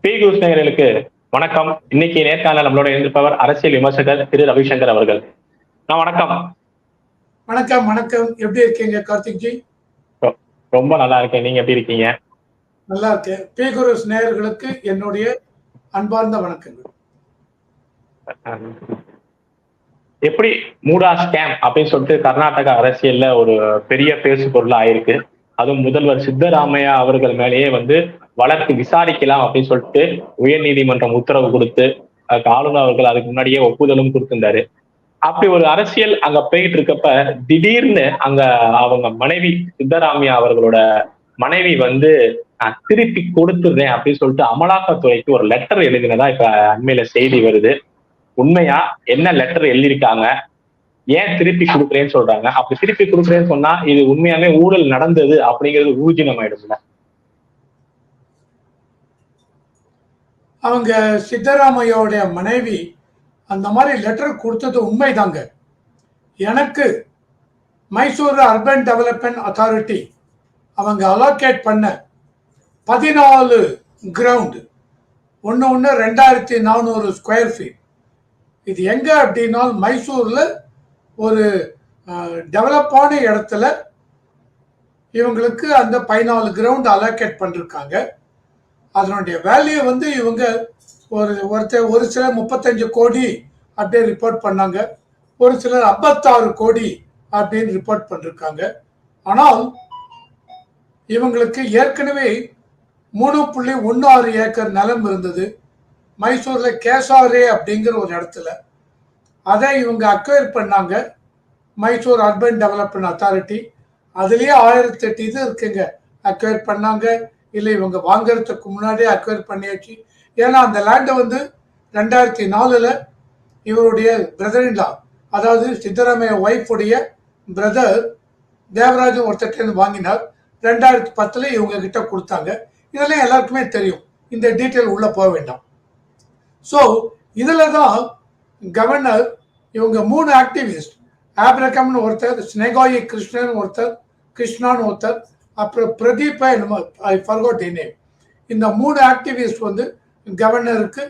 B. நேயர்களுக்கு வணக்கம். இன்னைக்கு நேர்காணல் நம்மளோட இருந்திருப்பவர் அரசியல் விமர்சகர் திரு. ரவிசங்கர் அவர்கள். நான் வணக்கம். வணக்கம் வணக்கம். எப்படி இருக்கீங்க கார்த்திக் ஜி ரொம்ப நல்லா இருக்கேன். நீங்க எப்படி இருக்கீங்க? நல்லா இருக்கேன். பி. குருஸ் நேயர்களுக்கு என்னுடைய அன்பார்ந்த வணக்கங்கள். எப்படி மூடா ஸ்கேம் அப்படின்னு சொல்லிட்டு கர்நாடக அரசியல்ல ஒரு பெரிய பேசு பொருள் ஆயிருக்கு அதுவும் முதல்வர் சித்தராமையா அவர்கள் மேலேயே வந்து வழக்கு விசாரிக்கலாம் அப்படின்னு சொல்லிட்டு உயர் நீதிமன்றம் உத்தரவு கொடுத்து ஆளுநர் அவர்கள் அதுக்கு முன்னாடியே ஒப்புதலும் கொடுத்திருந்தாரு. அப்படி ஒரு அரசியல் அங்க போயிட்டு இருக்கப்ப திடீர்னு அங்க அவங்க மனைவி சித்தராமையா அவர்களோட மனைவி வந்து நான் திருப்பி கொடுத்துடுறேன் அப்படின்னு சொல்லிட்டு அமலாக்கத்துறைக்கு ஒரு லெட்டர் எழுதினதா இப்ப அண்மையில செய்தி வருது. உண்மையா? என்ன லெட்டர் எழுதியிருக்காங்க? ஏன் திருப்பி கொடுக்குறேன்னு சொல்றாங்க. அப்படி திருப்பி கொடுக்குறேன்னு சொன்னா இது உண்மையாவே ஊழல் நடந்தது அப்படிங்கிறது ஊர்ஜினம் ஆயிடும்ல அவங்க சித்தராமையோடைய மனைவி அந்த மாதிரி லெட்டர் கொடுத்தது உண்மைதாங்க. எனக்கு மைசூர் அர்பன் டெவலப்மெண்ட் அத்தாரிட்டி அவங்க அலோகேட் பண்ண பதினாலு கிரவுண்டு ஒன்று ஒன்று ரெண்டாயிரத்தி நானூறு ஸ்கொயர் ஃபீட் இது எங்கே அப்படின்னா மைசூரில் ஒரு டெவலப்பான இடத்துல இவங்களுக்கு அந்த பதினாலு கிரவுண்ட் அலோகேட் பண்ணிருக்காங்க. அதனுடைய வேல்யூ வந்து இவங்க ஒரு ஒருத்தர் ஒரு சிலர் முப்பத்தஞ்சு கோடி அப்படின்னு ரிப்போர்ட் பண்ணாங்க. ஒரு சிலர் ஐம்பத்தாறு கோடி அப்படின்னு ரிப்போர்ட் பண்ணிருக்காங்க. ஆனால் இவங்களுக்கு ஏற்கனவே மூணு புள்ளி ஒன்று ஆறு ஏக்கர் நிலம் இருந்தது. மைசூரில் கேசாரே அப்படிங்கிற ஒரு இடத்துல. அதை இவங்க அக்வயர் பண்ணாங்க. மைசூர் அர்பன் டெவலப்மெண்ட் அத்தாரிட்டி அதுலேயே ஆயிரத்தி எட்டு இது இருக்குங்க. அக்வயர் பண்ணாங்க. இல்லை இவங்க வாங்குறதுக்கு முன்னாடியே அக்வயர் பண்ணியாச்சு. ஏன்னா அந்த லேண்டை வந்து ரெண்டாயிரத்தி நாலில் இவருடைய பிரதரின்லா அதாவது சித்தராமைய ஒய்ஃபுடைய பிரதர் தேவராஜன் ஒருத்தர்கிட்ட வாங்கினார். ரெண்டாயிரத்தி பத்தில் இவங்க கிட்ட கொடுத்தாங்க. இதெல்லாம் எல்லாருக்குமே தெரியும். இந்த டீட்டெயில் உள்ளே போக வேண்டாம். ஸோ இதில் தான் கவர்னர் இவங்க மூணு ஆக்டிவிஸ்ட் ஆப்ரகம்னு ஒருத்தர் ஸ்னேகாயி கிருஷ்ணன் ஒருத்தர் கிருஷ்ணான்னு ஒருத்தர் அப்புறம் பிரதீப் ஐ ஃபர்கோட் நேம் இந்த மூணு ஆக்டிவிஸ்ட் வந்து கவர்னருக்கு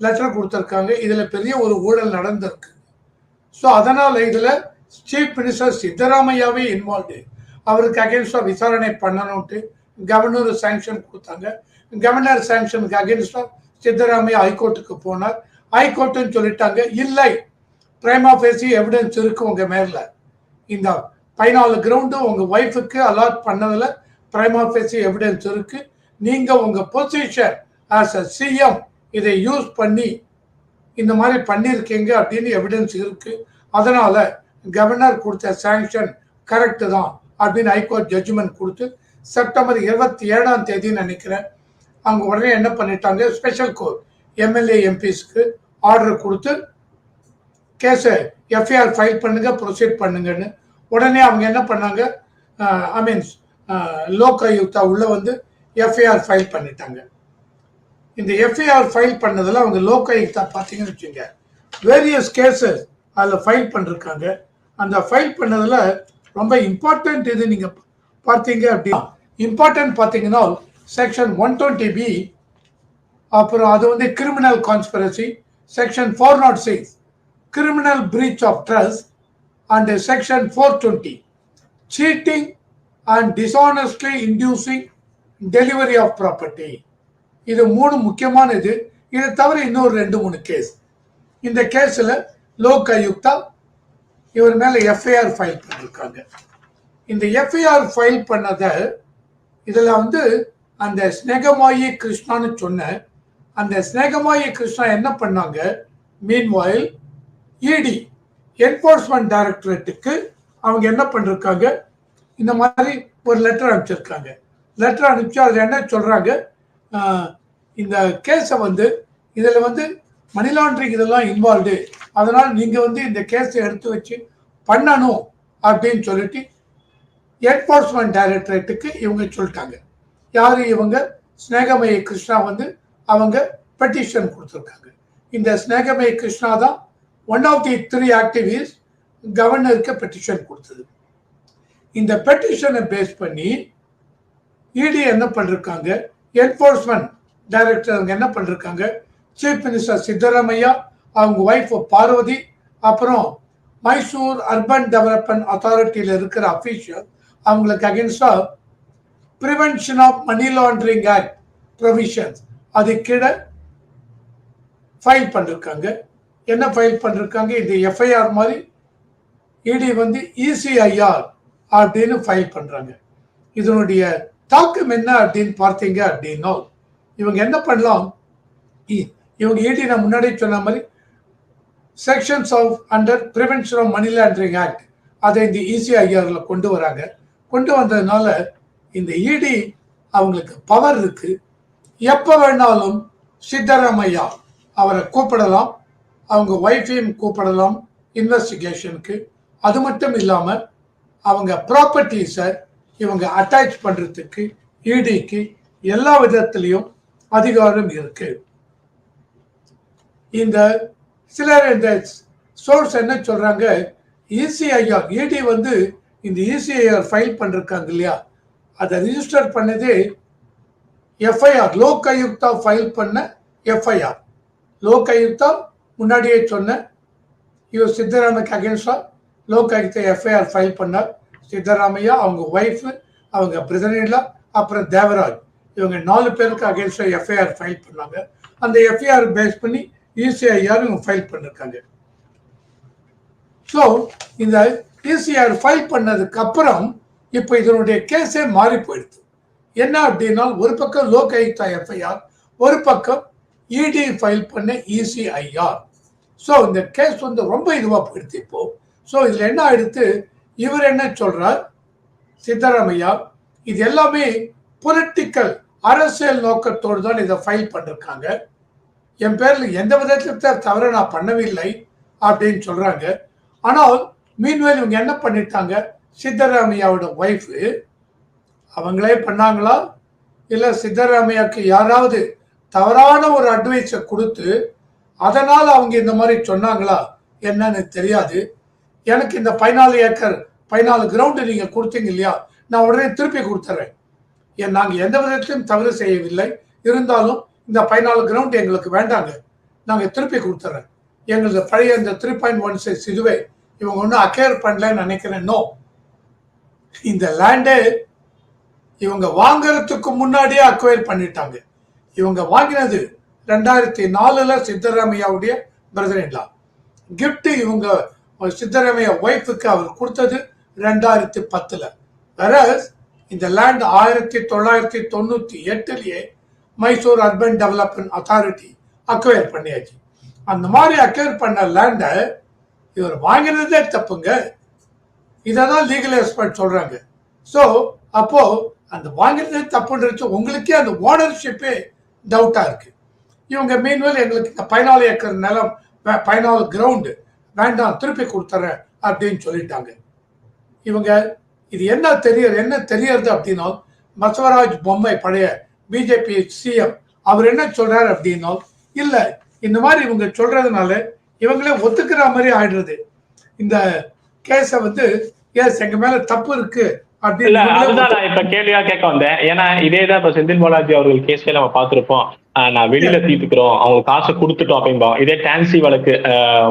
லெட்டர் கொடுத்துருக்காங்க. இதில் பெரிய ஒரு ஊழல் நடந்திருக்கு. ஸோ அதனால் இதில் சீஃப் மினிஸ்டர் சித்தராமையாவே இன்வால்வ்டு அவருக்கு அகேன்ஸ்டாக விசாரணை பண்ணணும்ட்டு கவர்னர் சாங்ஷன் கொடுத்தாங்க. கவர்னர் சாங்ஷனுக்கு அகேன்ஸ்டாக சித்தராமையா ஹைகோர்ட்டுக்கு போனார். ஹைகோர்ட்டுன்னு சொல்லிட்டாங்க. இல்லை பிரைமா பேசி எவிடன்ஸ் இருக்கு உங்கள் மேலே. இந்த பதினாலு கிரவுண்டு உங்கள் ஒய்ஃபுக்கு அலாட் பண்ணதில் பிரைமா ஃபேசி எவிடன்ஸ் இருக்கு. நீங்கள் உங்கள் பொசிஷன் ஆஸ் அ சிஎம் இதை யூஸ் பண்ணி இந்த மாதிரி பண்ணியிருக்கீங்க அப்படின்னு எவிடன்ஸ் இருக்கு. அதனால கவர்னர் கொடுத்த சாங்ஷன் கரெக்டு தான் அப்படின்னு ஹைகோர்ட் ஜட்ஜ்மெண்ட் கொடுத்து செப்டம்பர் இருபத்தி ஏழாம் தேதி நினைக்கிறேன். அவங்க உடனே என்ன பண்ணிட்டாங்க? ஸ்பெஷல் கோர்ட் எம்எல்ஏ எம்பிஸ்க்கு ஆர்டர் கொடுத்து கேஸை எஃப்ஐஆர் ஃபைல் பண்ணுங்க ப்ரொசீட் பண்ணுங்கன்னு உடனே அவங்க என்ன பண்ணாங்க? ஐ மீன்ஸ் லோகாயுக்தா உள்ள வந்து எஃப்ஐஆர் ஃபைல் பண்ணிட்டாங்க. இந்த எஃப்ஐஆர் ஃபைல் பண்ணதில் அவங்க லோகாயுக்தா பார்த்தீங்கன்னு வச்சுங்க வேரியஸ் கேசஸ் அதில் ஃபைல் பண்ணிருக்காங்க. அந்த ஃபைல் பண்ணதில் ரொம்ப இம்பார்ட்டன்ட் இது நீங்கள் பார்த்தீங்க அப்படின்னா இம்பார்ட்டன்ட் பார்த்தீங்கன்னா செக்ஷன் ஒன் டுவெண்ட்டி பி அப்புறம் அது வந்து criminal conspiracy section four nought six criminal breach of trust and section 420 cheating and dishonestly inducing delivery of property. இது மூணு முக்கியமான இது இதை தவிர இன்னொரு ரெண்டு மூணு கேஸ் இந்த கேஸில் லோக் ஆயுக்தா இவர் மேலே எஃப்ஐஆர் ஃபைல் பண்ணியிருக்காங்க இந்த எஃப்ஐஆர் ஃபைல் பண்ணதை இதில் வந்து அந்த ஸ்னேகமாயி கிருஷ்ணான்னு சொன்ன அந்த ஸ்னேகமாயி கிருஷ்ணா என்ன பண்ணாங்க? மீன்வாயில் இடி என்போர்ஸ்மெண்ட் டைரக்டரேட்டுக்கு அவங்க என்ன பண்ணிருக்காங்க? இந்த மாதிரி ஒரு லெட்டர் அனுப்பிச்சிருக்காங்க. லெட்டர் அனுப்பிச்சு அதில் என்ன சொல்கிறாங்க இந்த கேஸை வந்து இதில் வந்து மணி லாண்ட்ரிங் இதெல்லாம் இன்வால்வ்டு அதனால் நீங்கள் வந்து இந்த கேஸை எடுத்து வச்சு பண்ணணும் அப்படின்னு சொல்லிட்டு என்ஃபோர்ஸ்மெண்ட் டைரக்டரேட்டுக்கு இவங்க சொல்லிட்டாங்க. யார் இவங்க? ஸ்னேகமய கிருஷ்ணா வந்து அவங்க பெட்டிஷன் கொடுத்துருக்காங்க. இந்த ஸ்னேகமய கிருஷ்ணா தான் one of the three activist கவர்னருக்கு பெட்டிஷன் கொடுத்தது. இந்த பெட்டிஷனை பேஸ் பண்ணி இடி என்ன பண்ணிருக்காங்க? என்ஃபோர்ஸ்மெண்ட் டைரக்டர் அவங்க என்ன பண்ணிருக்காங்க? சீஃப் மினிஸ்டர் சித்தராமையா அவங்க ஒய்ஃப் பார்வதி அப்புறம் மைசூர் அர்பன் டெவலப்மெண்ட் அத்தாரிட்டியில் இருக்கிற அஃபீஷியல் அவங்களுக்கு அகேன்ஸ்டா prevention of money laundering act provisions அது கீழே ஃபைல் பண்ணிருக்காங்க. என்ன ஃபைல் பண்ணிருக்காங்க? இந்த எஃப்ஐஆர் மாதிரி இடி வந்து இசிஐஆர் அப்படின்னு ஃபைல் பண்ணுறாங்க இதனுடைய தாக்கம் என்ன அப்படின்னு பார்த்தீங்க அப்படின்னா இவங்க என்ன பண்ணலாம்? இ- இவங்க இடி நான் முன்னாடி சொன்ன மாதிரி sections of under prevention of money laundering act அதை இந்த இசிஐஆரில் கொண்டு வராங்க. கொண்டு வந்ததுனால இந்த இடி அவங்களுக்கு பவர் இருக்கு. எப்போ வேணாலும் சித்தராமையா அவரை கூப்பிடலாம். அவங்க ஒய்ஃபையும் கூப்பிடலாம் இன்வெஸ்டிகேஷனுக்கு அது மட்டும் இல்லாமல் அவங்க ப்ராப்பர்ட்டிஸை இவங்க அட்டாச் பண்ணுறதுக்கு இடிக்கு e எல்லா விதத்துலேயும் அதிகாரம் இருக்கு. இந்த சிலர் இந்த சோர்ஸ் என்ன சொல்கிறாங்க இசிஐஆர் இடி வந்து இந்த இசிஐஆர் ஃபைல் பண்ணிருக்காங்க இல்லையா? அதை ரிஜிஸ்டர் பண்ணதே எஃப்ஐஆர் லோக் ஆயுக்தா ஃபைல் பண்ண எஃப்ஐஆர் லோகாயுக்தா முன்னாடியே சொன்னேன் இவர் சித்தராமைக்கு அகேன்ஸ்டா லோகாயுக்தா எஃப்ஐஆர் ஃபைல் பண்ணார். சித்தராமையா அவங்க ஒய்ஃபு அவங்க பிரதனிலா அப்புறம் தேவராஜ். இவங்க நாலு பேருக்கு அகேன்ஸ்டாக எஃப்ஐஆர் ஃபைல் பண்ணாங்க. அந்த எஃப்ஐஆர் பேஸ் பண்ணி இசிஐஆர் இவங்க ஃபைல் பண்ணிருக்காங்க. ஸோ இந்த இசிஆர் ஃபைல் பண்ணதுக்கு அப்புறம் இப்போ இதனுடைய கேஸே மாறி போயிடுது. என்ன அப்படின்னா ஒரு பக்கம் லோகாயுக்தா எஃப்ஐஆர் ஒரு பக்கம் இடி ஃபைல் பண்ண இசிஐஆர் ஸோ இந்த கேஸ் வந்து ரொம்ப இதுவாக போயிடுது இப்போ. ஸோ இதில் என்ன ஆயிடுத்து இவர் என்ன சொல்றார்? சித்தராமையா இது எல்லாமே பொலிட்டிக்கல் அரசியல் நோக்கத்தோடு தான் இதை ஃபைல் பண்ணிருக்காங்க. என் பேரில் எந்த விதத்தில் தவிர நான் பண்ணவில்லை அப்படின்னு சொல்றாங்க. ஆனால் மீன்வேல் இவங்க என்ன பண்ணிட்டாங்க? சித்தராமையாவோட ஒய்ஃபு அவங்களே பண்ணாங்களா? இல்லை சித்தராமையாவுக்கு யாராவது தவறான ஒரு அட்வைஸை கொடுத்து அதனால் அவங்க இந்த மாதிரி சொன்னாங்களா என்னன்னு தெரியாது. எனக்கு இந்த பதினாலு ஏக்கர் பதினாலு கிரவுண்டு நீங்கள் கொடுத்தீங்க இல்லையா நான் உடனே திருப்பி கொடுத்துட்றேன் ஏன் நாங்கள் எந்த விதத்திலும் தவறு செய்யவில்லை. இருந்தாலும் இந்த பதினாலு கிரவுண்டு எங்களுக்கு வேண்டாங்க. நாங்கள் திருப்பி கொடுத்துட்றேன் எங்களது பழைய இந்த த்ரீ பாயிண்ட் ஒன் சிக்ஸ் இதுவே இவங்க ஒன்றும் அக்கேர் பண்ணலன்னு நினைக்கிறேன். நோ இந்த லேண்டே இவங்க வாங்கறதுக்கு முன்னாடியே அக்வயர் பண்ணிட்டாங்க. இவங்க வாங்கினது ரெண்டாயிரத்தி நாலுல சித்தராமையாவுடைய பிரதர் கிஃப்ட் இவங்க சித்தராமையா ஒய்ஃபுக்கு அவர் கொடுத்தது ரெண்டாயிரத்தி பத்துல. வேற இந்த லேண்ட் ஆயிரத்தி தொள்ளாயிரத்தி தொண்ணூத்தி எட்டுலயே Mysore urban development authority acquire பண்ணியாச்சு. அந்த மாதிரி அக்வயர் பண்ண லேண்டை இவர் வாங்கினதே தப்புங்க. இதை தான் லீகல் எக்ஸ்பர்ட் சொல்றாங்க. ஸோ அப்போ அந்த வாங்கினதே தப்புன்றது உங்களுக்கே அந்த ஓனர்ஷிப்பே டவுட்டா இருக்கு. இவங்க மீன்வெல் எங்களுக்கு இந்த பதினாலு ஏக்கர் நிலம் வே- பதினாலு கிரவுண்டு வேண்டாம் திருப்பி கொடுத்துறேன் அப்படின்னு சொல்லிட்டாங்க. இவங்க இது என்ன தெரியறது என்ன தெரியறது அப்படின்னா பசவராஜ் பொம்மை பழைய பிஜேபி சிஎம் அவர் என்ன சொல்றாரு அப்படின்னா இல்லை இந்த மாதிரி இவங்க சொல்றதுனால இவங்களே ஒத்துக்கிற மாதிரி ஆயிடுறது. இந்த கேஸை வந்து எஸ் எங்க மேல தப்பு இருக்கு அதுதான் நான் இப்ப கேள்வியா கேட்க வந்தேன். ஏன்னா இதேதான் இப்ப செந்தில் பாலாஜி அவர்கள் கேஸ்ல நம்ம பார்த்திருப்போம். ஆஹ் நான் வெளியில தீர்த்துக்கிறோம். அவங்க காசை கொடுத்துட்டோம் அப்படின்போம் இதே டான்சி வழக்கு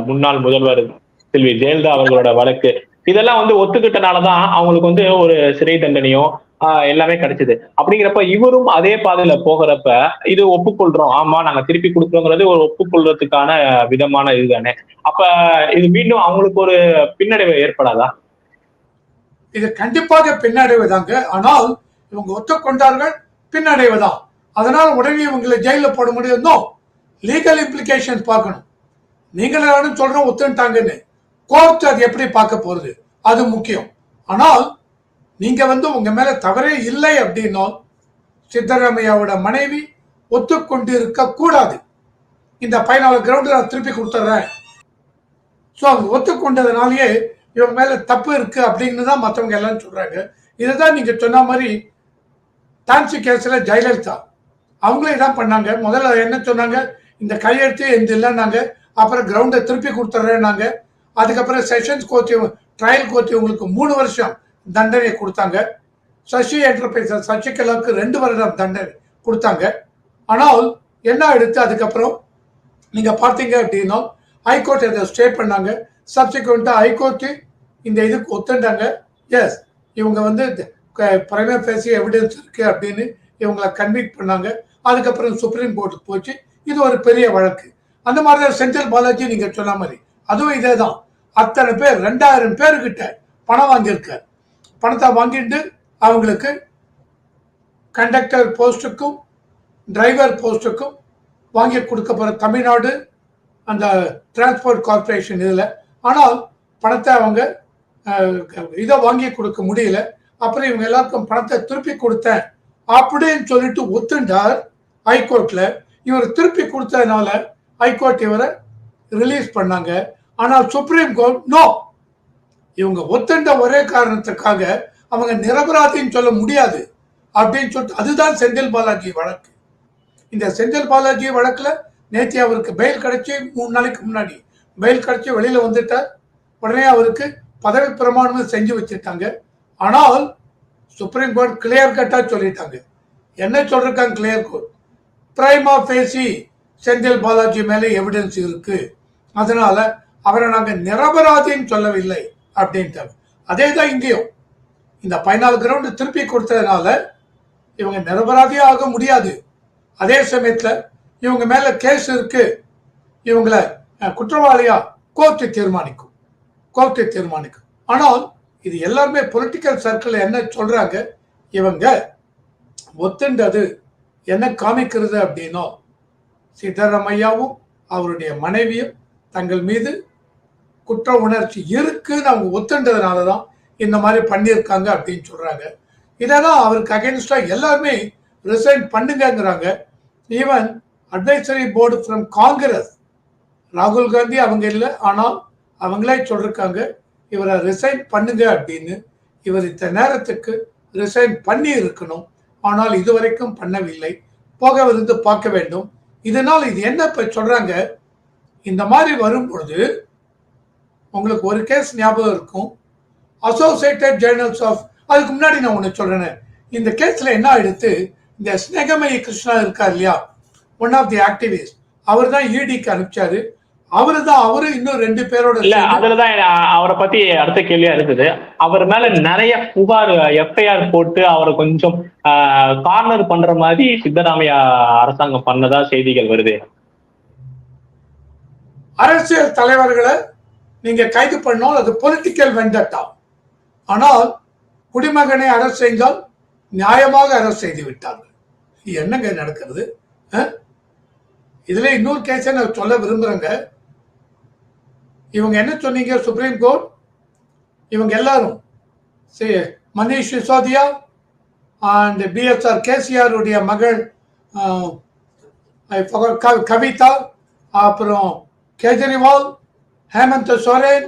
முன்னாள் முதல்வர் செல்வி ஜெயலலிதா அவர்களோட வழக்கு. இதெல்லாம் வந்து ஒத்துக்கிட்டனாலதான் அவங்களுக்கு வந்து ஒரு சிறை தண்டனையோ ஆஹ் எல்லாமே கிடைச்சது. அப்படிங்கிறப்ப இவரும் அதே பாதையில போகிறப்ப இது ஒப்புக்கொள்றோம். ஆமா நாங்க திருப்பி கொடுக்குறோங்கிறது ஒரு ஒப்புக்கொள்றதுக்கான விதமான இதுதானே. அப்ப இது மீண்டும் அவங்களுக்கு ஒரு பின்னடைவு ஏற்படாதா? இது கண்டிப்பாக பின்னடைவதாங்க. ஆனால் இவங்க ஒத்துக்கொண்டார்கள் பின்னடைவதா அதனால் உடனே இவங்களை ஜெயில போட முடியும். லீகல் இம்ப்ளிகேஷன் பார்க்கணும். நீங்கள் வேணும் சொல்கிறோம் ஒத்துட்டாங்கன்னு கோர்ட் அது எப்படி பார்க்க போறது அது முக்கியம். ஆனால் நீங்க வந்து உங்க மேல தவறே இல்லை அப்படின்னா சித்தராமையாவோட மனைவி ஒத்துக்கொண்டு இருக்க கூடாது. இந்த பதினாலு கிரவுண்டு நான் திருப்பி கொடுத்துட்றேன். ஸோ அவங்க ஒத்துக்கொண்டதுனாலேயே இவங்க மேல தப்பு இருக்கு அப்படின்னு தான் மற்றவங்க எல்லாம் சொல்றாங்க. இதுதான் நீங்க சொன்ன மாதிரி டான்சி கேஸ்ல ஜெயலலிதா. அவங்களே தான் பண்ணாங்க. முதல்ல என்ன சொன்னாங்க? இந்த கையெழுத்து எந்த இல்லைன்னாங்க. அப்புறம் கிரவுண்டை திருப்பி கொடுத்துட்றேன்னாங்க அதுக்கப்புறம் செஷன்ஸ் கோர்ட் ட்ரையல் கோர்ட் உங்களுக்கு மூணு வருஷம் தண்டனை கொடுத்தாங்க. சசி என்டர்பிரைசஸ் சசிகலாவுக்கு ரெண்டு வருடம் தண்டனை கொடுத்தாங்க. ஆனால் என்ன எடுத்து அதுக்கப்புறம் நீங்கள் பார்த்தீங்க அப்படின்னா ஹைகோர்ட் அதை ஸ்டே பண்ணாங்க. சப்சிக்வெண்ட்டாக ஹைகோர்ட்டு இந்த இதுக்கு ஒத்துண்டாங்க. எஸ் இவங்க வந்து பிரைமே பேசி எவிடன்ஸ் இருக்கு அப்படின்னு இவங்களை கன்விக்ட் பண்ணாங்க. அதுக்கப்புறம் சுப்ரீம் கோர்ட்டுக்கு போச்சு. இது ஒரு பெரிய வழக்கு. அந்த மாதிரி தான் செந்தில் பாலாஜி நீங்க சொன்ன மாதிரி. அதுவும் இதே தான் அத்தனை பேர் ரெண்டாயிரம் பேர்கிட்ட பணம் வாங்கியிருக்கார். பணத்தை வாங்கிட்டு அவங்களுக்கு கண்டக்டர் போஸ்ட்டுக்கும் டிரைவர் போஸ்ட்டுக்கும் வாங்கி கொடுக்க போகிற தமிழ்நாடு அந்த டிரான்ஸ்போர்ட் கார்ப்பரேஷன் இதில். ஆனால் பணத்தை அவங்க இதை வாங்கி கொடுக்க முடியல. அப்புறம் இவங்க எல்லாருக்கும் பணத்தை திருப்பி கொடுத்தேன் அப்படின்னு சொல்லிட்டு ஒத்துண்டார் ஹைகோர்ட்ல. இவர் திருப்பி கொடுத்ததுனால ஹைகோர்ட் இவரை ரிலீஸ் பண்ணாங்க. ஆனால் சுப்ரீம் கோர்ட் நோ இவங்க ஒத்துண்ட ஒரே காரணத்துக்காக அவங்க நிரபராதின்னு சொல்ல முடியாது அப்படின்னு சொல்லிட்டு அதுதான் செந்தில் பாலாஜி வழக்கு. இந்த செந்தில் பாலாஜி வழக்குல நேற்று அவருக்கு பெயில் கிடைச்சி மூணு நாளைக்கு முன்னாடி. பெயில் கிடைச்சி வெளியில வந்துட்டார். உடனே அவருக்கு பதவி பிரமாணம் செஞ்சு வச்சிருக்காங்க. ஆனால் சுப்ரீம் கோர்ட் கிளியர் கட்டாக சொல்லிட்டாங்க. என்ன சொல்றாங்க கிளியர் கோர்ட் பிரைமா பேசி செந்தில் பாலாஜி மேலே எவிடன்ஸ் இருக்கு. அதனால அவரை நாங்கள் நிரபராதின்னு சொல்லவில்லை அப்படின்ட்டாங்க. அதே தான் இங்கேயும். இந்த பதினாலு கிரவுண்டு திருப்பி கொடுத்ததுனால இவங்க நிரபராதியே ஆக முடியாது. அதே சமயத்தில் இவங்க மேலே கேஸ் இருக்கு. இவங்கள குற்றவாளியாக குற்றவாளியா கோர்ட்டு தீர்மானிக்கும். கோர்ட்டை தீர்மானிக்கும். ஆனால் இது எல்லாருமே பொலிட்டிக்கல் சர்க்கிள் என்ன சொல்றாங்க? இவங்க ஒத்துண்டது என்ன காமிக்கிறது அப்படின்னா சித்தராமையாவும் அவருடைய மனைவியும் தங்கள் மீது குற்ற உணர்ச்சி இருக்குன்னு அவங்க ஒத்துண்டதுனால தான் இந்த மாதிரி பண்ணியிருக்காங்க அப்படின்னு சொல்றாங்க. இதெல்லாம் அவருக்கு அகேன்ஸ்டா எல்லாருமே resign பண்ணுங்கிறாங்க even advisory board from Congress ராகுல் காந்தி அவங்க இல்லை ஆனால் அவங்களே சொல்லிருக்காங்க இவரை ரிசைன் பண்ணுங்க அப்படின்னு. இவர் இந்த நேரத்துக்கு ரிசைன் பண்ணி இருக்கணும் ஆனால் இதுவரைக்கும் பண்ணவில்லை. போகவிருந்து பார்க்க வேண்டும். இதனால் இது என்ன இப்போ சொல்கிறாங்க இந்த மாதிரி வரும் பொழுது உங்களுக்கு ஒரு கேஸ் ஞாபகம் இருக்கும். அசோசியேட்டட் ஜேர்னல்ஸ் ஆஃப் அதுக்கு முன்னாடி நான் ஒன்று சொல்கிறேன் இந்த கேஸில் என்ன ஆயிடுத்து? இந்த ஸ்னேகமயி கிருஷ்ணா இருக்கார் இல்லையா? ஒன் ஆஃப் தி ஆக்டிவிஸ்ட் அவர் தான் இடிக்கு அனுப்பிச்சாரு. அவரு தான் அவரு இன்னும் ரெண்டு பேரோட இல்ல அதுலதான் அவரை பத்தி அடுத்த கேள்வியா இருக்குது. அவர் மேல நிறைய புகார் எஃப்ஐஆர் போட்டு அவரை கொஞ்சம் கார்னர் பண்ற மாதிரி சித்தராமையா அரசாங்கம் பண்ணதா செய்திகள் வருது. அரசியல் தலைவர்களை நீங்க கைது பண்ணால் அது பொலிட்டிக்கல் வெண்டட்டா ஆனால் குடிமகனை அரசு செய்தால் நியாயமாக அரசு செய்து விட்டார்கள். என்னங்க நடக்கிறது? இதுல இன்னொரு கேஸை நான் சொல்ல விரும்புறேங்க. இவங்க என்ன சொன்னீங்க சுப்ரீம் கோர்ட் இவங்க எல்லாரும் சி- மனிஷ் சிசோதியா அண்ட் பிஎஸ்ஆர் கேசிஆருடைய மகள் கவிதா அப்புறம் கேஜ்ரிவால் ஹேமந்த் சோரன்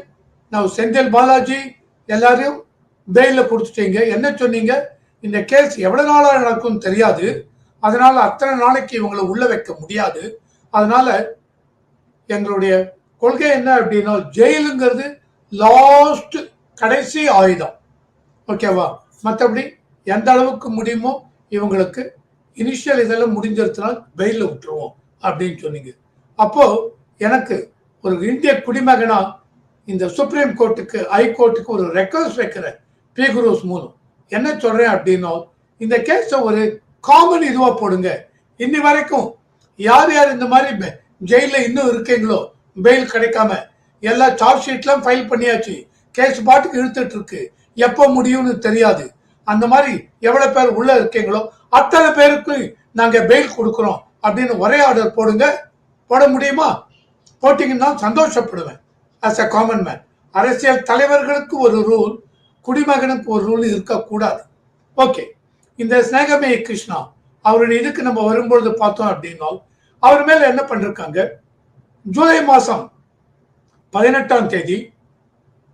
நான் செந்தில் பாலாஜி எல்லாரையும் பெயிலில் கொடுத்துட்டீங்க. என்ன சொன்னீங்க? இந்த கேஸ் எவ்வளோ நாளாக நடக்கும் தெரியாது. அதனால் அத்தனை நாளைக்கு இவங்களை உள்ள வைக்க முடியாது. அதனால் எங்களுடைய கொள்கை என்ன அப்படின்னா ஜெயிலுங்கிறது லாஸ்ட் கடைசி ஆயுதம். ஓகேவா மற்றபடி எந்த அளவுக்கு முடியுமோ இவங்களுக்கு இனிஷியல் இதெல்லாம் முடிஞ்சிருச்சுனா பெயிலில் விட்டுருவோம் அப்படின்னு சொன்னீங்க. அப்போது எனக்கு ஒரு இந்திய குடிமகனா இந்த சுப்ரீம் கோர்ட்டுக்கு ஹைகோர்ட்டுக்கு ஒரு ரெக்வஸ்ட் வைக்கிறேன் பி குரூஸ் மூலம் என்ன சொல்கிறேன் அப்படின்னா இந்த கேஸை ஒரு காமன் இதுவாக போடுங்க. இன்னி வரைக்கும் யார் யார் இந்த மாதிரி ஜெயிலில் இன்னும் இருக்கீங்களோ பெயில் கிடைக்காம எல்லா சார்ஜ் ஷீட்லாம் ஃபைல் பண்ணியாச்சு. கேஸ் பாட்டுக்கு இழுத்துட்டு இருக்கு எப்போ முடியும்னு தெரியாது. அந்த மாதிரி எவ்வளோ பேர் உள்ள இருக்கீங்களோ அத்தனை பேருக்கு நாங்கள் பெயில் கொடுக்குறோம். அப்படின்னு ஒரே ஆர்டர் போடுங்க. போட முடியுமா? போட்டிங்கன்னா சந்தோஷப்படுவேன். அஸ் அ காமன் மேன் அரசியல் தலைவர்களுக்கு ஒரு ரூல் குடிமகனுக்கு ஒரு ரூல் இருக்கக்கூடாது. ஓகே இந்த ஸ்னேகமே கிருஷ்ணா அவருடைய இதுக்கு நம்ம வரும்பொழுது பார்த்தோம் அப்படின்னா அவர் மேல என்ன பண்ணிருக்காங்க? ஜூலை மாதம் பதினெட்டாம் தேதி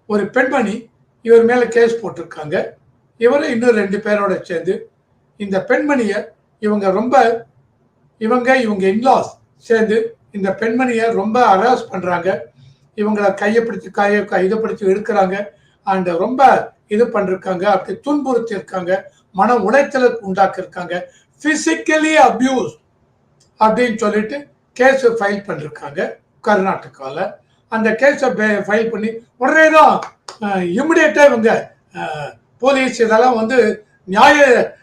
ஒரு பெண்மணி இவர் மேலே கேஸ் போட்டிருக்காங்க. இவரும் இன்னும் ரெண்டு பேரோட சேர்ந்து இந்த பெண்மணியை இவங்க ரொம்ப இவங்க இவங்க இன்லாஸ் சேர்ந்து இந்த பெண்மணியை ரொம்ப ஹராஸ் பண்ணுறாங்க இவங்களை கையை பிடிச்சி கையை இதை பிடிச்சு எடுக்கிறாங்க அண்ட் ரொம்ப இது பண்ணிருக்காங்க. அப்படி துன்புறுத்தி இருக்காங்க மன உளைச்சலுக்கு உண்டாக்கியிருக்காங்க. ஃபிசிக்கலி பிசிக்கலி அப்படின்னு சொல்லிட்டு கேஸ் ஃபைல் பண்ணிருக்காங்க கர்நாடகாவில் அந்த கேஸை ஃபைல் பண்ணி உடனே தான் இமிடியேட்டாக இவங்க போலீஸ் இதெல்லாம் வந்து நியாய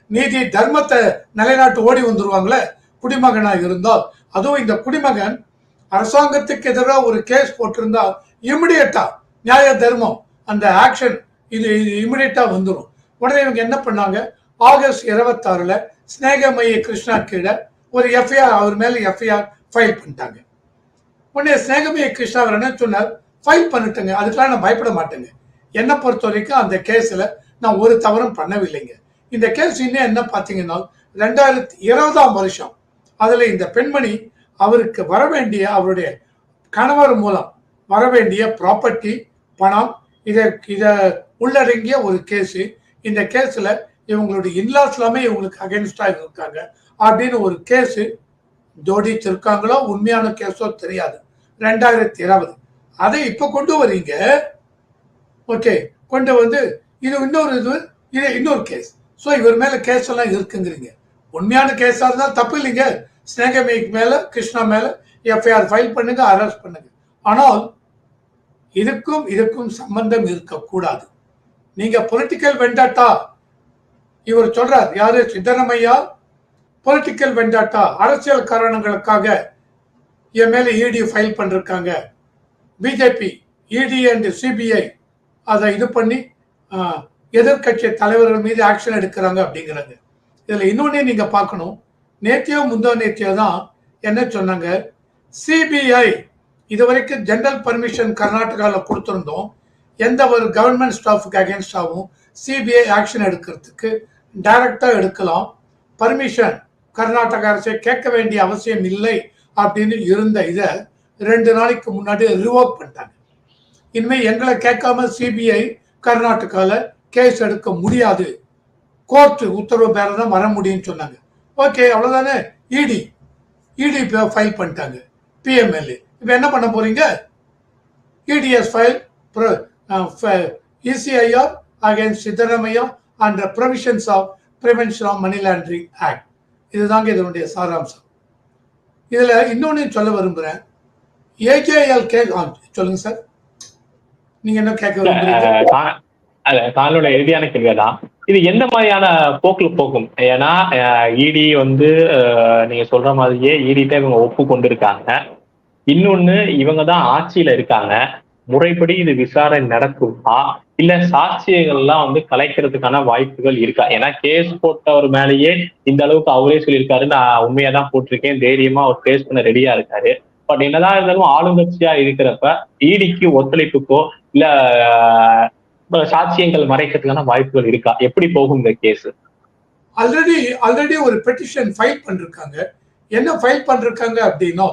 நீதி தர்மத்தை நிலைநாட்டு ஓடி வந்துருவாங்களே குடிமகனாக இருந்தால். அதுவும் இந்த குடிமகன் அரசாங்கத்துக்கு எதிராக ஒரு கேஸ் போட்டிருந்தா இமிடியேட்டா நியாய தர்மம் அந்த ஆக்ஷன் இது இது இமிடியேட்டாக வந்துடும் உடனே இவங்க என்ன பண்ணாங்க? ஆகஸ்ட் இருபத்தாறுல ஸ்நேகமயி கிருஷ்ணா கீழே ஒரு எஃப்ஐஆர் அவர் மேல எஃப்ஐஆர் ஃபைல் பண்ணிட்டாங்க. உடனே ஸ்நேகமயி கிருஷ்ணா அவர் என்ன சொன்னார்? ஃபைல் பண்ணிட்டேங்க அதுக்கெல்லாம் நான் பயப்பட மாட்டேங்க. என்னை பொறுத்த வரைக்கும் அந்த கேஸில் நான் ஒரு தவறும் பண்ணவில்லைங்க. இந்த கேஸ் இன்னும் என்ன பார்த்தீங்கன்னா ரெண்டாயிரத்தி இருபதாம் வருஷம் அதில் இந்த பெண்மணி அவருக்கு வர வேண்டிய அவருடைய கணவர் மூலம் வர வேண்டிய ப்ராப்பர்ட்டி பணம் இதை இதை உள்ளடங்கிய ஒரு கேஸு இந்த கேஸில் இவங்களுடைய இன்லாஸ் எல்லாமே இவங்களுக்கு அகேன்ஸ்டாக இருக்காங்க அப்படின்னு ஒரு கேஸு ஜோடிச்சிருக்காங்களோ உண்மையான கேஸோ தெரியாது. ரெண்டாயிரத்தி இருபது. அதை இப்போ கொண்டு வரீங்க. ஓகே. கொண்டு வந்து இது இன்னொரு இது இது இன்னொரு கேஸ். ஸோ இவர் மேலே கேஸ் எல்லாம் இருக்குங்கிறீங்க. உண்மையான கேஸாக இருந்தால் தப்பு இல்லைங்க. ஸ்னேகமேக் மேலே கிருஷ்ணா மேலே எஃப்ஐஆர் ஃபைல் பண்ணுங்க அரெஸ்ட் பண்ணுங்க. ஆனால் இதுக்கும் இதுக்கும் சம்பந்தம் இருக்கக்கூடாது. நீங்க பொலிட்டிக்கல் வெண்டாட்டா இவர் சொல்றார் யாரு? சித்தராமையா? பொலிட்டிக்கல் வெண்டாட்டா அரசியல் காரணங்களுக்காக என் மேல இடி ஃபைல் பண்ணிருக்காங்க. பிஜேபி இடி அண்ட் சிபிஐ அதை இது பண்ணி எதிர்கட்சி தலைவர்கள் மீது ஆக்ஷன் எடுக்கிறாங்க அப்படிங்கிறாங்க. இதில் இன்னொன்னே நீங்க பார்க்கணும். நேத்தியோ முந்தோ நேத்தியோ தான் என்ன சொன்னாங்க? சிபிஐ இதுவரைக்கும் ஜென்ரல் பர்மிஷன் கர்நாடகாவில் கொடுத்துருந்தோம். எந்த ஒரு கவர்மெண்ட் ஸ்டாஃபுக்கு அகேன்ஸ்டாகவும் சிபிஐ ஆக்ஷன் எடுக்கிறதுக்கு டைரக்டாக எடுக்கலாம். பர்மிஷன் கர்நாடக அரசை கேட்க வேண்டிய அவசியம் இல்லை அப்படின்னு இருந்த இதை ரெண்டு நாளைக்கு முன்னாடி ரிவோக் பண்ணிட்டாங்க. இனிமேல் எங்களை கேட்காம சிபிஐ கர்நாடகாவில் கேஸ் எடுக்க முடியாது. கோர்ட்டு உத்தரவு பேர தான் வர முடியும்னு சொன்னாங்க. ஓகே அவ்வளோதானே இடி இடி ஃபைல் பண்ணிட்டாங்க. பிஎம்எல்ஏ இப்போ என்ன பண்ண போறீங்க? ED's file ECIR against Siddaramaiah and provisions of prevention of money laundering act இதுதாங்க இதனுடைய சாராம்சம். இதில் இன்னொன்று சொல்ல விரும்புகிறேன் ஏகேஎல் கே சொல்லுங்க சார். நீங்க என்ன கேட்க விரும்புறீங்க? அஹ் தா- அல்ல, தாங்களோட இது எந்த மாதிரியான போக்கில் போகும்? ஏன்னா இடி வந்து நீங்க சொல்ற மாதிரியே இடி தான் இவங்க ஒப்பு கொண்டிருக்காங்க இன்னொன்னு இவங்க தான் ஆட்சியில இருக்காங்க. முறைப்படி இது விசாரணை நடக்குமா இல்ல சாட்சியங்கள்லாம் வந்து கலைக்கிறதுக்கான வாய்ப்புகள் இருக்கா? ஏன்னா கேஸ் போட்டவர் மேலேயே இந்த அளவுக்கு அவரே சொல்லியிருக்காரு நான் உண்மையா தான் போட்டிருக்கேன். தைரியமா அவர் பேஸ் பண்ண ரெடியா இருக்காரு. பட் என்னதான் இருந்தாலும் ஆளுங்கட்சியா இருக்கிறப்ப ஈடிக்கு ஒத்துழைப்புக்கோ இல்ல சாட்சியங்கள் மறைக்கிறதுக்கான வாய்ப்புகள் இருக்கா? எப்படி போகும் இந்த கேஸ் ஆல்ரெடி ஆல்ரெடி ஒரு பெட்டிஷன் ஃபைல் பண்ணிருக்காங்க. என்ன ஃபைல் பண்ணிருக்காங்க அப்படின்னா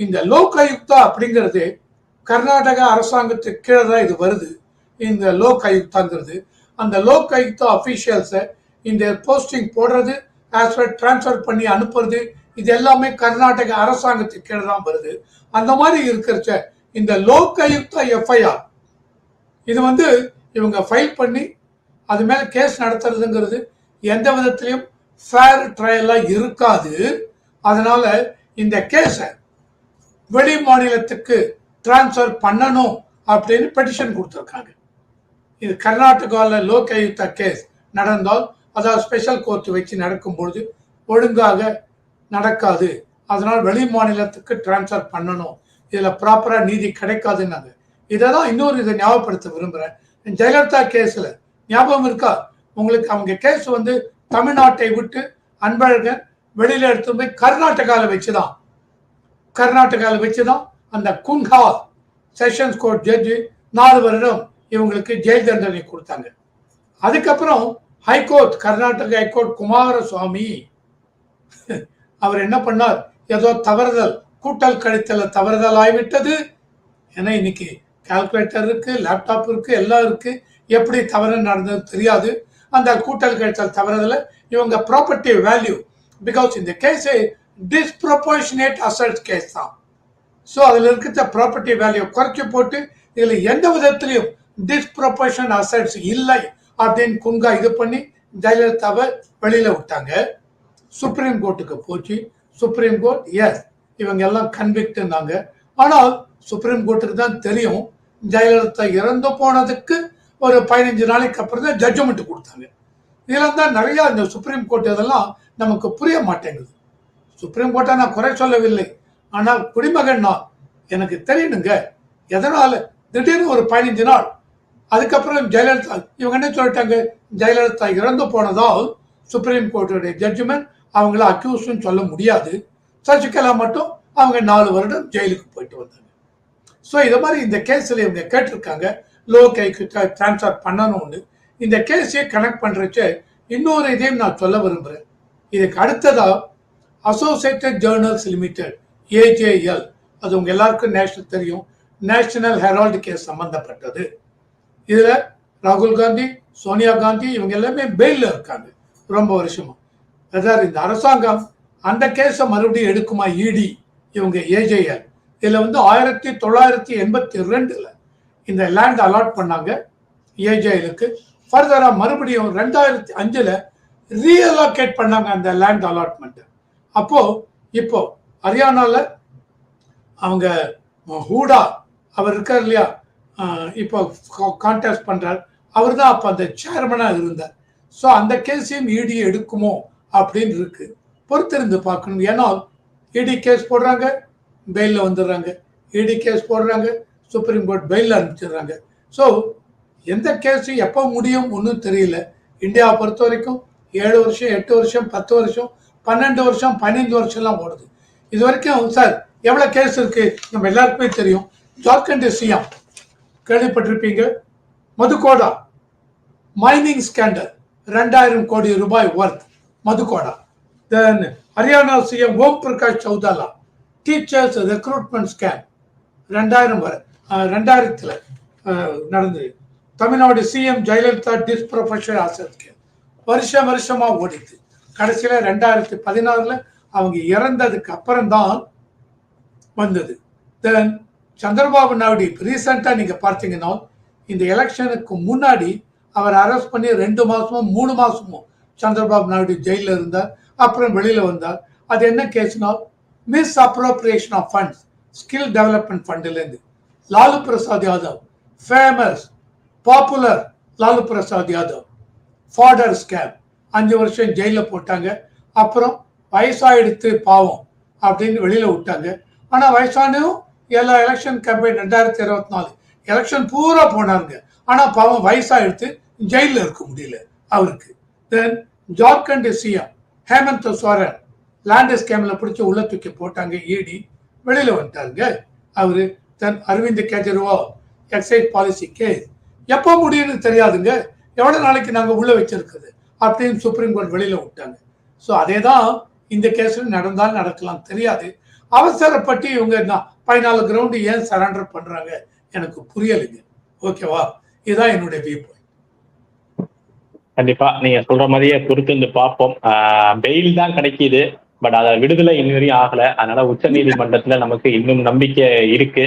இந்த லோக் ஆயுக்தா அப்படிங்கிறது கர்நாடகா அரசாங்கத்துக்கு கீழே தான் இது வருது. இந்த லோக் ஆயுக்தாங்கிறது அந்த லோக் ஆயுக்தா அஃபீஷியல்ஸை இந்த போஸ்டிங் போடுறது ஆஸ் வெல் ட்ரான்ஸ்ஃபர் பண்ணி அனுப்புறது இது எல்லாமே கர்நாடக அரசாங்கத்துக்கு கீழே தான் வருது. அந்த மாதிரி இருக்கிறச்ச இந்த லோக் ஆயுக்தா எஃப்ஐஆர் இது வந்து இவங்க ஃபைல் பண்ணி அது மேல கேஸ் நடத்துறதுங்கிறது எந்த விதத்திலையும் ஃபேர் ட்ரையலாக இருக்காது. அதனால இந்த கேஸை வெளி மாநிலத்துக்கு டிரான்ஸ்ஃபர் பண்ணணும் அப்படின்னு பெட்டிஷன் கொடுத்துருக்காங்க. இது கர்நாடகாவில் லோக்கயுத்த கேஸ் நடந்தால் அதாவது ஸ்பெஷல் கோர்ட் வச்சு நடக்கும்பொழுது ஒழுங்காக நடக்காது. அதனால் வெளி மாநிலத்துக்கு டிரான்ஸ்ஃபர் பண்ணணும். இதில் ப்ராப்பராக நீதி கிடைக்காதுன்னாங்க. இதை தான் இன்னொரு இதை ஞாபகப்படுத்த விரும்புகிறேன் ஜெயலலிதா கேஸில் ஞாபகம் இருக்கா? உங்களுக்கு அவங்க கேஸ் வந்து தமிழ்நாட்டை விட்டு அன்பழகன் வெளியில் எடுத்து போய் கர்நாடகாவில் வச்சு தான் கர்நாடகாவில் வச்சு தான் அந்த குன்ஹா செஷன்ஸ் கோர்ட் ஜட்ஜு நாலு வருடம் இவங்களுக்கு ஜெயில் தண்டனை கொடுத்தாங்க. அதுக்கப்புறம் high court Karnataka high court Kumaraswamy அவர் என்ன பண்ணார்? ஏதோ தவறுதல் கூட்டல் கழித்தல தவறுதல் ஆகிவிட்டது ஏன்னா இன்னைக்கு கால்குலேட்டர் இருக்கு லேப்டாப் இருக்கு எல்லாம் இருக்கு. எப்படி தவறு நடந்தது தெரியாது. அந்த கூட்டல் கழித்தல் தவறுதல இவங்க ப்ராப்பர்ட்டி வேல்யூ பிகாஸ் இந்த கேஸ் டிஸ்ப்ரொபோர்ஷனேட் அசல்ட் கேஸ் தான். ஸோ அதில் இருக்கிற ப்ராப்பர்ட்டி வேல்யூ குறைச்சி போட்டு இதில் எந்த விதத்துலையும் டிஸ்ப்ரொபோர்ஷன் அசட்ஸ் இல்லை அப்படின்னு குங்கா இது பண்ணி ஜெயலலிதாவை வெளியில் விட்டாங்க. சுப்ரீம் கோர்ட்டுக்கு போச்சு. சுப்ரீம் கோர்ட் எஸ் இவங்க எல்லாம் கன்விக்ட்னாங்க ஆனால் சுப்ரீம் கோர்ட்டுக்கு தான் தெரியும் ஜெயலலிதா இறந்து போனதுக்கு ஒரு பதினஞ்சு நாளைக்கு அப்புறம் தான் ஜட்ஜ்மெண்ட் கொடுத்தாங்க. இதெல்லாம் தான் நிறையா இந்த சுப்ரீம் கோர்ட் இதெல்லாம் நமக்கு புரிய மாட்டேங்குது. சுப்ரீம் கோர்ட்டை நான் குறை சொல்லவில்லை. ஆனால் குடிமகன் நான். எனக்கு தெரியணுங்க. எதனால? திடீர்னு ஒரு பதினஞ்சு நாள். அதுக்கப்புறம் ஜெயலலிதா இவங்க என்ன சொல்லிட்டாங்க? ஜெயலலிதா இறந்து போனதால் சுப்ரீம் கோர்ட்டுடைய ஜட்ஜ்மெண்ட் அவங்கள அக்யூஸ்ன்னு சொல்ல முடியாது. சசிகலா மட்டும் அவங்க நாலு வருடம் ஜெயிலுக்கு போயிட்டு வந்தாங்க. ஸோ இது மாதிரி இந்த கேஸில் இவங்க கேட்டிருக்காங்க. லோ கைக்கு டிரான்ஸ்ஃபர் பண்ணணும்னு. இந்த கேஸையே கனெக்ட் பண்ணுறச்ச இன்னொரு இதையும் நான் சொல்ல விரும்புகிறேன் இதுக்கு அடுத்ததாக அசோசியேட்டட் ஜேர்னல்ஸ் லிமிடெட் ஏஜேஎல் அது உங்க எல்லாருக்கும் நேஷனல் தெரியும். நேஷனல் ஹெரால்டு கேஸ் சம்பந்தப்பட்டது. இதுல ராகுல் காந்தி சோனியா காந்தி இவங்க எல்லாமே பெயிலில் இருக்காங்க. ரொம்ப வருஷமா. அதாவது இந்த அரசாங்கம் அந்த கேஸை மறுபடியும் எடுக்குமா இடி இவங்க ஏஜேஎல் இதில் வந்து ஆயிரத்தி தொள்ளாயிரத்தி எண்பத்தி ரெண்டுல இந்த லேண்ட் அலாட் பண்ணாங்க ஏஜேஎலுக்கு ஃபர்தராக மறுபடியும் ரெண்டாயிரத்தி அஞ்சில் ரீஅலாகேட் பண்ணாங்க அந்த லேண்ட் அலாட்மெண்ட்டு அப்போது இப்போது ஹரியானாவில் அவங்க ஹூடா அவர் இருக்கார் இல்லையா? இப்போ கான்டாக்ட் பண்ணுறார் அவர் தான் அப்போ அந்த சேர்மனாக இருந்தார். ஸோ அந்த கேஸையும் இடி எடுக்குமோ அப்படின்னு இருக்கு. பொறுத்திருந்து பார்க்கணும். ஏன்னா இடி கேஸ் போடுறாங்க பெயிலில் வந்துடுறாங்க. இடி கேஸ் போடுறாங்க சுப்ரீம் கோர்ட் பெயிலில் அனுப்பிச்சிடுறாங்க. ஸோ எந்த கேஸு எப்போ முடியும் ஒன்றும் தெரியல. இந்தியாவை பொறுத்த வரைக்கும் ஏழு வருஷம் எட்டு வருஷம் பத்து வருஷம் பன்னெண்டு வருஷம் பன்னெண்டு வருஷம்லாம் ஓடுது. இது வரைக்கும் சார் எவ்வளோ கேஸ் இருக்கு? நம்ம எல்லாருக்குமே தெரியும். ஜார்க்கண்ட் சிஎம் கேள்விப்பட்டிருப்பீங்க. மதுக்கோடா மைனிங் ஸ்கேண்டல் ரெண்டாயிரம் கோடி ரூபாய் worth Madhu Koda. Then Haryana CM Om Prakash Chautala teachers recruitment scam ரெண்டாயிரம் வரை ரெண்டாயிரத்தில் நடந்தது. தமிழ்நாடு சிஎம் ஜெயலலிதா டிஸ்ப்ரொஃபஷனல் ஆசிரியர் வருஷம் வருஷமாக ஓடிது கடைசியில் ரெண்டாயிரத்தி பதினாறில் அவங்க இறந்ததுக்கு அப்புறம்தான் வந்தது. தென் சந்திரபாபு நாயுடு ரீசெண்டாக நீங்கள் பார்த்தீங்கன்னா இந்த எலெக்ஷனுக்கு முன்னாடி அவர் அரெஸ்ட் பண்ணி ரெண்டு மாதமும் மூணு மாதமும் சந்திரபாபு நாயுடு ஜெயிலில் இருந்தார். அப்புறம் வெளியில் வந்தார். அது என்ன கேஸ்னா misappropriation of funds skill development ஃபண்டிலேருந்து Lalu Prasad Yadav famous popular Lalu Prasad Yadav fodder scam அஞ்சு வருஷம் ஜெயிலில் போட்டாங்க. அப்புறம் வயசாயிடுத்து பாவம் அப்படின்னு வெளியில விட்டாங்க. ஆனா வயசானதும் எல்லா எலெக்ஷன் கேம்பெயின் ரெண்டாயிரத்தி இருபத்தி நாலு எலெக்ஷன் பூரா போனாங்க. ஆனா பாவம் வயசாயிடுத்து ஜெயிலில் இருக்க முடியல அவருக்கு. Then Jharkhand CM Hemant Soren land ஸ்கேம்ல பிடிச்சி உள்ள தூக்கி போட்டாங்க இடி வெளியில வந்துட்டாருங்க அவரு. Then Arvind Kejriwal excise policy case எப்போ முடியும்னு தெரியாதுங்க. எவ்வளவு நாளைக்கு நாங்கள் உள்ள வச்சிருக்குது அப்படின்னு சுப்ரீம் கோர்ட் வெளியில விட்டாங்க. ஸோ அதே தான் இந்த கேஸில் நடந்தால் நடக்கலாம். தெரியாது. அவசரப்பட்டு இவங்க பதினாலு கிரவுண்டு ஏன் சரண்டர் பண்றாங்க? எனக்கு புரியலைங்க. ஓகேவா? இதுதான் என்னுடைய வியூ பாயிண்ட் கண்டிப்பா. நீங்க சொல்ற மாதிரியே பொறுத்து வந்து பார்ப்போம். பெயில் தான் கிடைக்குது. பட் அத விடுதலை இன்னும் ஆகல. அதனால உச்ச நீதிமன்றத்துல நமக்கு இன்னும் நம்பிக்கை இருக்கு.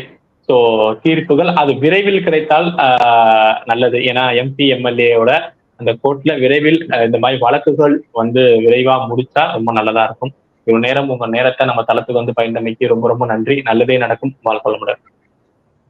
ஸோ தீர்ப்புகள் அது விரைவில் கிடைத்தால் ஆஹ், நல்லது. ஏன்னா எம்பி எம்எல்ஏவோட அந்த கோர்ட்ல விரைவில் இந்த மாதிரி வழக்குகள் வந்து விரைவா முடிச்சா ரொம்ப நல்லதா இருக்கும். இவ்வளவு நேரம் உங்க நேரத்தை நம்ம தளத்துக்கு வந்து பயந்தமைக்கு ரொம்ப ரொம்ப நன்றி. நல்லதே நடக்கும். வாழ்க்கை வளமுடன்.